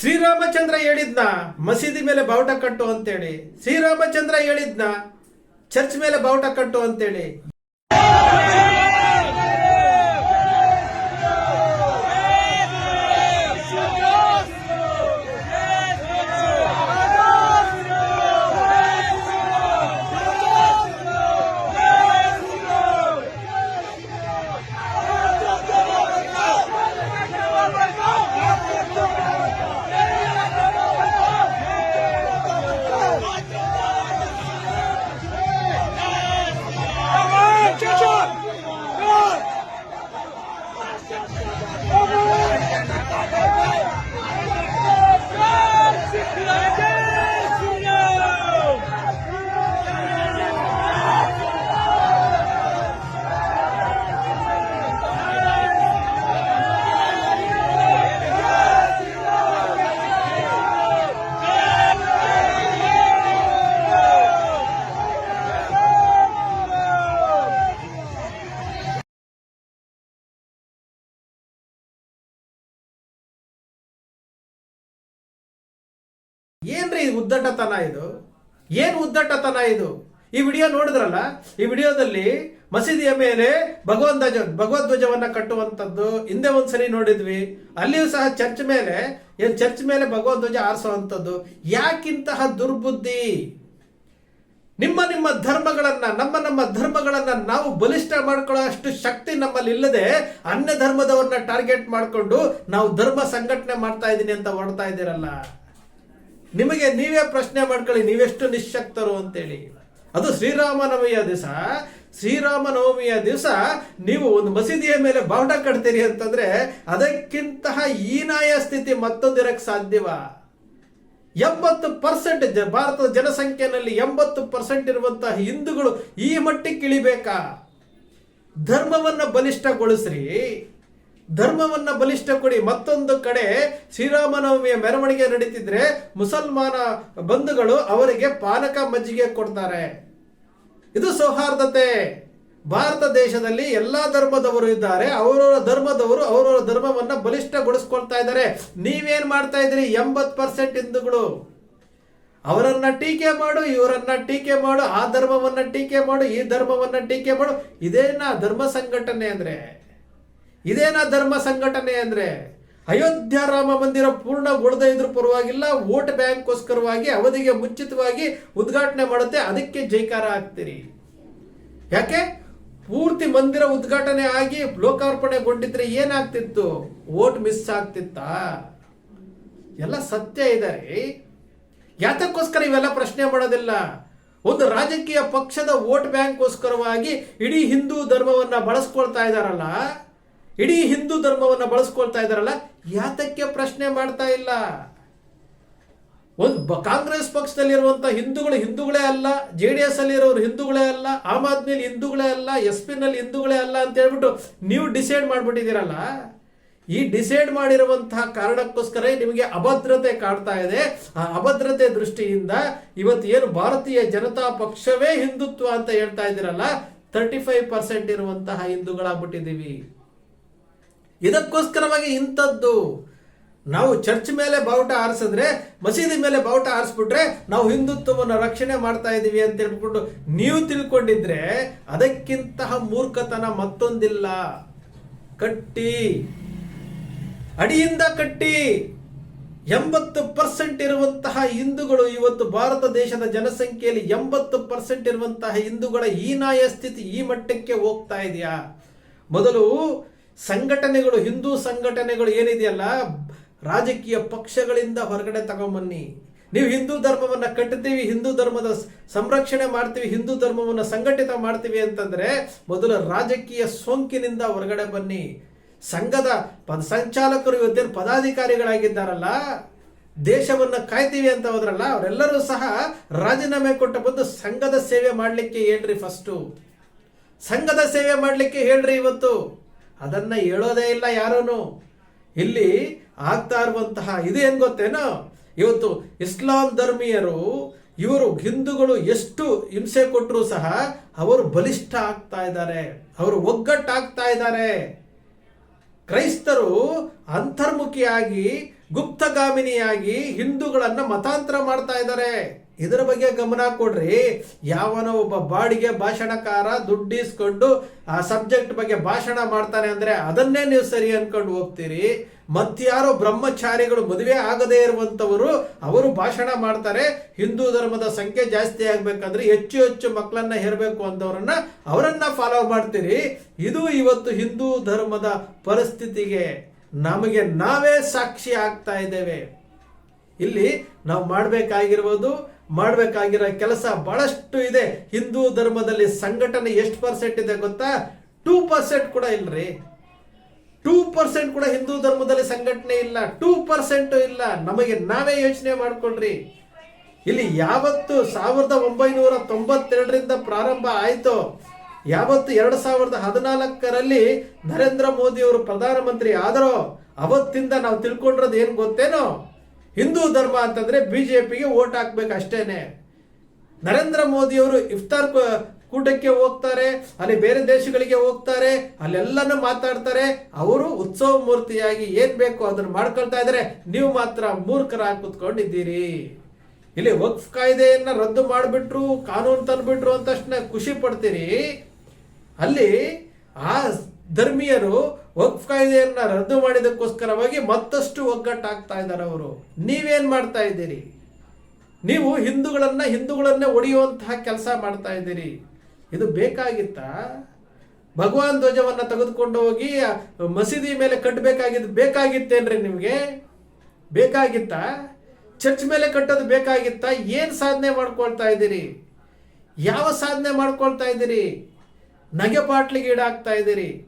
ಶ್ರೀರಾಮಚಂದ್ರ ಹೇಳಿದ್ನ ಮಸೀದಿ ಮೇಲೆ ಬಾವುಟ ಕಟ್ಟು ಅಂತೇಳಿ. ಶ್ರೀರಾಮಚಂದ್ರ ಹೇಳಿದ್ನ ಚರ್ಚ್ ಮೇಲೆ ಬಾವುಟ ಕಟ್ಟು ಅಂತೇಳಿ. ಏನ್ರಿ ಉದ್ದಟತನ ಇದು? ಏನ್ ಉದ್ದಟತನ ಇದು? ಈ ವಿಡಿಯೋ ನೋಡಿದ್ರಲ್ಲ, ಈ ವಿಡಿಯೋದಲ್ಲಿ ಮಸೀದಿಯ ಮೇಲೆ ಭಗವಂತ ಭಗವದ್ವಜವನ್ನ ಕಟ್ಟುವಂಥದ್ದು ಹಿಂದೆ ಒಂದ್ಸರಿ ನೋಡಿದ್ವಿ. ಅಲ್ಲಿಯೂ ಸಹ ಚರ್ಚ್ ಮೇಲೆ ಏನ್ ಚರ್ಚ್ ಮೇಲೆ ಭಗವದ್ವಜ ಆರಿಸುವಂಥದ್ದು. ಯಾಕಿಂತಹ ದುರ್ಬುದ್ಧಿ? ನಿಮ್ಮ ನಿಮ್ಮ ಧರ್ಮಗಳನ್ನ, ನಮ್ಮ ನಮ್ಮ ಧರ್ಮಗಳನ್ನ ನಾವು ಬಲಿಷ್ಠ ಮಾಡ್ಕೊಳ್ಳೋ ಅಷ್ಟು ಶಕ್ತಿ ನಮ್ಮಲ್ಲಿ ಇಲ್ಲದೆ ಅನ್ಯ ಧರ್ಮದವರನ್ನ ಟಾರ್ಗೆಟ್ ಮಾಡಿಕೊಂಡು ನಾವು ಧರ್ಮ ಸಂಘಟನೆ ಮಾಡ್ತಾ ಇದ್ದೀನಿ ಅಂತ ಹೊಡ್ತಾ ಇದ್ದೀರಲ್ಲ. ನಿಮಗೆ ನೀವೇ ಪ್ರಶ್ನೆ ಮಾಡ್ಕೊಳ್ಳಿ, ನೀವೆಷ್ಟು ನಿಶಕ್ತರು ಅಂತೇಳಿ. ಅದು ಶ್ರೀರಾಮನವಮಿಯ ದಿವಸ. ಶ್ರೀರಾಮನವಮಿಯ ದಿವಸ ನೀವು ಒಂದು ಮಸೀದಿಯ ಮೇಲೆ ಬಾವುಟ ಕಟ್ತೀರಿ ಅಂತಂದ್ರೆ ಅದಕ್ಕಿಂತಹ ಹೀನಾಯ ಸ್ಥಿತಿ ಮತ್ತೊಂದಿರಕ್ಕೆ ಸಾಧ್ಯವ? ಎಂಬತ್ತು ಪರ್ಸೆಂಟ್ ಭಾರತದ ಜನಸಂಖ್ಯೆಯಲ್ಲಿ ಎಂಬತ್ತು ಪರ್ಸೆಂಟ್ ಇರುವಂತಹ ಹಿಂದೂಗಳು ಈ ಮಟ್ಟಿಗೆ ಇಳಿಬೇಕಾ? ಧರ್ಮವನ್ನ ಬಲಿಷ್ಠಗೊಳಿಸ್ರಿ. ಧರ್ಮವನ್ನ ಬಲಿಷ್ಠ ಕೊಡಿ. ಮತ್ತೊಂದು ಕಡೆ ಶ್ರೀರಾಮನವಮಿಯ ಮೆರವಣಿಗೆ ನಡೀತಿದ್ರೆ ಮುಸಲ್ಮಾನ ಬಂಧುಗಳು ಅವರಿಗೆ ಪಾನಕ ಮಜ್ಜಿಗೆ ಕೊಡ್ತಾರೆ. ಇದು ಸೌಹಾರ್ದತೆ. ಭಾರತ ದೇಶದಲ್ಲಿ ಎಲ್ಲಾ ಧರ್ಮದವರು ಇದ್ದಾರೆ. ಅವರವರ ಧರ್ಮದವರು ಅವರವರ ಧರ್ಮವನ್ನ ಬಲಿಷ್ಠಗೊಳಿಸ್ಕೊಳ್ತಾ ಇದ್ದಾರೆ. ನೀವೇನ್ ಮಾಡ್ತಾ ಇದ್ರಿ ಎಂಬತ್ ಪರ್ಸೆಂಟ್ ಹಿಂದೂಗಳು. ಅವರನ್ನ ಟೀಕೆ ಮಾಡು, ಇವರನ್ನ ಟೀಕೆ ಮಾಡು, ಆ ಧರ್ಮವನ್ನ ಟೀಕೆ ಮಾಡು, ಈ ಧರ್ಮವನ್ನ ಟೀಕೆ ಮಾಡು. ಇದೇನ ಧರ್ಮ ಸಂಘಟನೆ ಅಂದ್ರೆ? ಇದೇನಾ ಧರ್ಮ ಸಂಘಟನೆ ಅಂದ್ರೆ? ಅಯೋಧ್ಯ ರಾಮ ಮಂದಿರ ಪೂರ್ಣಗೊಳ್ಳದೇ ಇದ್ರೂ ಪರವಾಗಿಲ್ಲ, ವೋಟ್ ಬ್ಯಾಂಕ್ಗೋಸ್ಕರವಾಗಿ, ಅವಧಿಗೆ ಮುಚ್ಚಿತವಾಗಿ ಉದ್ಘಾಟನೆ ಮಾಡುತ್ತೆ, ಅದಕ್ಕೆ ಜೈಕಾರ ಹಾಕ್ತೀರಿ. ಯಾಕೆ? ಪೂರ್ತಿ ಮಂದಿರ ಉದ್ಘಾಟನೆ ಆಗಿ ಲೋಕಾರ್ಪಣೆಗೊಂಡಿದ್ರೆ ಏನಾಗ್ತಿತ್ತು? ವೋಟ್ ಮಿಸ್ ಆಗ್ತಿತ್ತಾ? ಎಲ್ಲ ಸತ್ಯ ಇದೆ ರೀ. ಯಾತಕ್ಕೋಸ್ಕರ ಇವೆಲ್ಲ ಪ್ರಶ್ನೆ ಮಾಡೋದಿಲ್ಲ? ಒಂದು ರಾಜಕೀಯ ಪಕ್ಷದ ವೋಟ್ ಬ್ಯಾಂಕ್ಗೋಸ್ಕರವಾಗಿ ಇಡೀ ಹಿಂದೂ ಧರ್ಮವನ್ನ ಬಳಸ್ಕೊಳ್ತಾ ಇದಾರಲ್ಲ? ಇಡೀ ಹಿಂದೂ ಧರ್ಮವನ್ನು ಬಳಸ್ಕೊಳ್ತಾ ಇದ್ದಾರಲ್ಲ, ಯಾತಕ್ಕೆ ಪ್ರಶ್ನೆ ಮಾಡ್ತಾ ಇಲ್ಲ? ಒಂದು ಕಾಂಗ್ರೆಸ್ ಪಕ್ಷದಲ್ಲಿರುವಂಥ ಹಿಂದೂಗಳು ಹಿಂದೂಗಳೇ ಅಲ್ಲ, ಜೆ ಡಿ ಎಸ್ ಅಲ್ಲಿ ಇರೋರು ಹಿಂದೂಗಳೇ ಅಲ್ಲ, ಆಮ್ ಆದ್ಮಿಲಿ ಹಿಂದೂಗಳೇ ಅಲ್ಲ, ಎಸ್ ಪಿ ನಲ್ಲಿ ಹಿಂದೂಗಳೇ ಅಲ್ಲ ಅಂತ ಹೇಳ್ಬಿಟ್ಟು ನೀವು ಡಿಸೈಡ್ ಮಾಡ್ಬಿಟ್ಟಿದ್ದೀರಲ್ಲ? ಈ ಡಿಸೈಡ್ ಮಾಡಿರುವಂತಹ ಕಾರಣಕ್ಕೋಸ್ಕರ ನಿಮಗೆ ಅಭದ್ರತೆ ಕಾಡ್ತಾ ಇದೆ. ಆ ಅಭದ್ರತೆ ದೃಷ್ಟಿಯಿಂದ ಇವತ್ತು ಏನು ಭಾರತೀಯ ಜನತಾ ಪಕ್ಷವೇ ಹಿಂದುತ್ವ ಅಂತ ಹೇಳ್ತಾ ಇದ್ದೀರಲ್ಲ ತರ್ಟಿ ಫೈವ್ ಪರ್ಸೆಂಟ್ ಇರುವಂತಹ ಹಿಂದೂಗಳಾಗ್ಬಿಟ್ಟಿದ್ದೀವಿ. ಇದಕ್ಕೋಸ್ಕರವಾಗಿ ಇಂಥದ್ದು. ನಾವು ಚರ್ಚ್ ಮೇಲೆ ಬಾವುಟ ಆರಿಸಿದ್ರೆ, ಮಸೀದಿ ಮೇಲೆ ಬಾವುಟ ಆರಿಸ್ಬಿಟ್ರೆ ನಾವು ಹಿಂದುತ್ವವನ್ನು ರಕ್ಷಣೆ ಮಾಡ್ತಾ ಇದ್ದೀವಿ ಅಂತ ಹೇಳ್ಬಿಟ್ಟು ನೀವು ತಿಳ್ಕೊಂಡಿದ್ರೆ ಅದಕ್ಕಿಂತಹ ಮೂರ್ಖತನ ಮತ್ತೊಂದಿಲ್ಲ. ಕಟ್ಟಿ. ಅಡಿಯಿಂದ ಕಟ್ಟಿ. ಎಂಬತ್ತು ಪರ್ಸೆಂಟ್ ಇರುವಂತಹ ಹಿಂದೂಗಳು ಇವತ್ತು ಭಾರತ ದೇಶದ ಜನಸಂಖ್ಯೆಯಲ್ಲಿ ಎಂಬತ್ತು ಪರ್ಸೆಂಟ್ ಇರುವಂತಹ ಹಿಂದೂಗಳ ಹೀನಾಯ ಸ್ಥಿತಿ ಈ ಮಟ್ಟಕ್ಕೆ ಹೋಗ್ತಾ ಇದೆಯಾ? ಮೊದಲು ಸಂಘಟನೆಗಳು, ಹಿಂದೂ ಸಂಘಟನೆಗಳು ಏನಿದೆಯಲ್ಲ, ರಾಜಕೀಯ ಪಕ್ಷಗಳಿಂದ ಹೊರಗಡೆ ತಗೊಂಬನ್ನಿ. ನೀವು ಹಿಂದೂ ಧರ್ಮವನ್ನ ಕಟ್ಟುತ್ತೀವಿ ಹಿಂದೂ ಧರ್ಮದ ಸಂರಕ್ಷಣೆ ಮಾಡ್ತೀವಿ, ಹಿಂದೂ ಧರ್ಮವನ್ನು ಸಂಘಟಿತ ಮಾಡ್ತೀವಿ ಅಂತಂದ್ರೆ ಮೊದಲು ರಾಜಕೀಯ ಸೋಂಕಿನಿಂದ ಹೊರಗಡೆ ಬನ್ನಿ. ಸಂಘದ ಪದ, ಸಂಚಾಲಕರು ಇವತ್ತೇನು ಪದಾಧಿಕಾರಿಗಳಾಗಿದ್ದಾರಲ್ಲ, ದೇಶವನ್ನ ಕಾಯ್ತೀವಿ ಅಂತ ಹೋದ್ರಲ್ಲ, ಅವರೆಲ್ಲರೂ ಸಹ ರಾಜೀನಾಮೆ ಕೊಟ್ಟು ಬಂದು ಸಂಘದ ಸೇವೆ ಮಾಡಲಿಕ್ಕೆ ಹೇಳ್ರಿ ಫಸ್ಟು ಸಂಘದ ಸೇವೆ ಮಾಡಲಿಕ್ಕೆ ಹೇಳ್ರಿ ಇವತ್ತು. ಅದನ್ನ ಹೇಳೋದೇ ಇಲ್ಲ ಯಾರೂ ಇಲ್ಲಿ ಆಗ್ತಾ ಇರುವಂತಹ ಇದು ಏನು ಗೊತ್ತೇನೋ? ಇವತ್ತು ಇಸ್ಲಾಂ ಧರ್ಮೀಯರು, ಇವರು ಹಿಂದೂಗಳು ಎಷ್ಟು ಹಿಂಸೆ ಕೊಟ್ಟರು ಸಹ ಅವರು ಬಲಿಷ್ಠ ಆಗ್ತಾ ಇದ್ದಾರೆ. ಅವರು ಒಗ್ಗಟ್ಟಾಗ್ತಾ ಇದ್ದಾರೆ. ಕ್ರೈಸ್ತರು ಅಂತರ್ಮುಖಿಯಾಗಿ, ಗುಪ್ತಗಾಮಿನಿಯಾಗಿ ಹಿಂದೂಗಳನ್ನ ಮತಾಂತರ ಮಾಡ್ತಾ ಇದ್ದಾರೆ. ಇದರ ಬಗ್ಗೆ ಗಮನ ಕೊಡ್ರಿ. ಯಾವನೋ ಒಬ್ಬ ಬಾಡಿಗೆ ಭಾಷಣಕಾರ ದುಡ್ಡಿಸ್ಕೊಂಡು ಆ ಸಬ್ಜೆಕ್ಟ್ ಬಗ್ಗೆ ಭಾಷಣ ಮಾಡ್ತಾನೆ ಅಂದ್ರೆ ಅದನ್ನೇ ನೀವು ಸರಿ ಅನ್ಕೊಂಡು ಹೋಗ್ತೀರಿ. ಮತ್ತಾರೋ ಬ್ರಹ್ಮಚಾರಿಗಳು ಮದುವೆ ಆಗದೇ ಇರುವಂತವರು ಅವರು ಭಾಷಣ ಮಾಡ್ತಾರೆ. ಹಿಂದೂ ಧರ್ಮದ ಸಂಖ್ಯೆ ಜಾಸ್ತಿ ಆಗ್ಬೇಕಂದ್ರೆ ಹೆಚ್ಚು ಹೆಚ್ಚು ಮಕ್ಕಳನ್ನ ಹೇರಬೇಕು ಅಂತವ್ರನ್ನ ಅವರನ್ನ ಫಾಲೋ ಮಾಡ್ತೀರಿ. ಇದು ಇವತ್ತು ಹಿಂದೂ ಧರ್ಮದ ಪರಿಸ್ಥಿತಿಗೆ ನಮಗೆ ನಾವೇ ಸಾಕ್ಷಿ ಆಗ್ತಾ ಇದ್ದೇವೆ. ಇಲ್ಲಿ ನಾವು ಮಾಡಬೇಕಾಗಿರ್ಬೋದು ಮಾಡಬೇಕಾಗಿರೋ ಕೆಲಸ ಬಹಳಷ್ಟು ಇದೆ. ಹಿಂದೂ ಧರ್ಮದಲ್ಲಿ ಸಂಘಟನೆ ಎಷ್ಟು ಪರ್ಸೆಂಟ್ ಇದೆ ಗೊತ್ತಾ? ಟೂ ಪರ್ಸೆಂಟ್ ಕೂಡ ಇಲ್ರಿ. ಟೂ ಪರ್ಸೆಂಟ್ ಕೂಡ ಹಿಂದೂ ಧರ್ಮದಲ್ಲಿ ಸಂಘಟನೆ ಇಲ್ಲ. ಟೂ ಪರ್ಸೆಂಟ್ ಇಲ್ಲ. ನಮಗೆ ನಾವೇ ಯೋಚನೆ ಮಾಡ್ಕೊಳ್ರಿ. ಇಲ್ಲಿ ಯಾವತ್ತು ಸಾವಿರದ ಒಂಬೈನೂರ ತೊಂಬತ್ತೆರಡರಿಂದ ಪ್ರಾರಂಭ ಆಯಿತು, ಯಾವತ್ತು ಎರಡ್ ಸಾವಿರದ ಹದಿನಾಲ್ಕರಲ್ಲಿ ನರೇಂದ್ರ ಮೋದಿ ಅವರು ಪ್ರಧಾನಮಂತ್ರಿ ಆದರೂ, ಅವತ್ತಿಂದ ನಾವು ತಿಳ್ಕೊಂಡಿರೋದು ಏನು ಗೊತ್ತೇನೋ? ಹಿಂದೂ ಧರ್ಮ ಅಂತಂದ್ರೆ ಪಿಗೆ ಓಟ್ ಹಾಕ್ಬೇಕು ಅಷ್ಟೇನೆ. ನರೇಂದ್ರ ಮೋದಿ ಅವರು ಇಫ್ತಾರ್ ಕೂಟಕ್ಕೆ ಹೋಗ್ತಾರೆ, ಅಲ್ಲಿ ಬೇರೆ ದೇಶಗಳಿಗೆ ಹೋಗ್ತಾರೆ, ಅಲ್ಲೆಲ್ಲನೂ ಮಾತಾಡ್ತಾರೆ. ಅವರು ಉತ್ಸವ ಮೂರ್ತಿಯಾಗಿ ಏನ್ ಬೇಕು ಅದನ್ನ ಮಾಡ್ಕೊಳ್ತಾ ಇದ್ದಾರೆ. ನೀವು ಮಾತ್ರ ಮೂರ್ಖರಾಗಿ ಕುತ್ಕೊಂಡಿದ್ದೀರಿ. ಇಲ್ಲಿ ವಕ್ಫ್ ಕಾಯ್ದೆಯನ್ನ ರದ್ದು ಮಾಡಿಬಿಟ್ರು, ಕಾನೂನು ತಂದ್ಬಿಟ್ರು ಅಂತ ಖುಷಿ ಪಡ್ತೀರಿ. ಅಲ್ಲಿ ಆ ಧರ್ಮೀಯರು ವಕ್ಫ್ ಕಾಯ್ದೆಯನ್ನ ರದ್ದು ಮಾಡಿದಕ್ಕೋಸ್ಕರವಾಗಿ ಮತ್ತಷ್ಟು ಒಗ್ಗಟ್ಟಾಗ್ತಾ ಇದ್ದಾರೆ ಅವರು. ನೀವೇನು ಮಾಡ್ತಾ ಇದ್ದೀರಿ? ನೀವು ಹಿಂದೂಗಳನ್ನ ಹಿಂದೂಗಳನ್ನೇ ಒಡೆಯುವಂತಹ ಕೆಲಸ ಮಾಡ್ತಾ ಇದ್ದೀರಿ. ಇದು ಬೇಕಾಗಿತ್ತಾ? ಭಗವಾನ್ ಧ್ವಜವನ್ನು ತೆಗೆದುಕೊಂಡು ಹೋಗಿ ಮಸೀದಿ ಮೇಲೆ ಕಟ್ಟಬೇಕಾಗಿದ್ದು ಬೇಕಾಗಿತ್ತೇನ್ರಿ ನಿಮಗೆ? ಬೇಕಾಗಿತ್ತಾ? ಚರ್ಚ್ ಮೇಲೆ ಕಟ್ಟೋದು ಬೇಕಾಗಿತ್ತ? ಏನು ಸಾಧನೆ ಮಾಡ್ಕೊಳ್ತಾ ಇದ್ದೀರಿ? ಯಾವ ಸಾಧನೆ ಮಾಡ್ಕೊಳ್ತಾ ಇದ್ದೀರಿ? ನಗೆ ಪಾಟ್ಲಿಗೆ ಈಡಾಗ್ತಾ ಇದ್ದೀರಿ?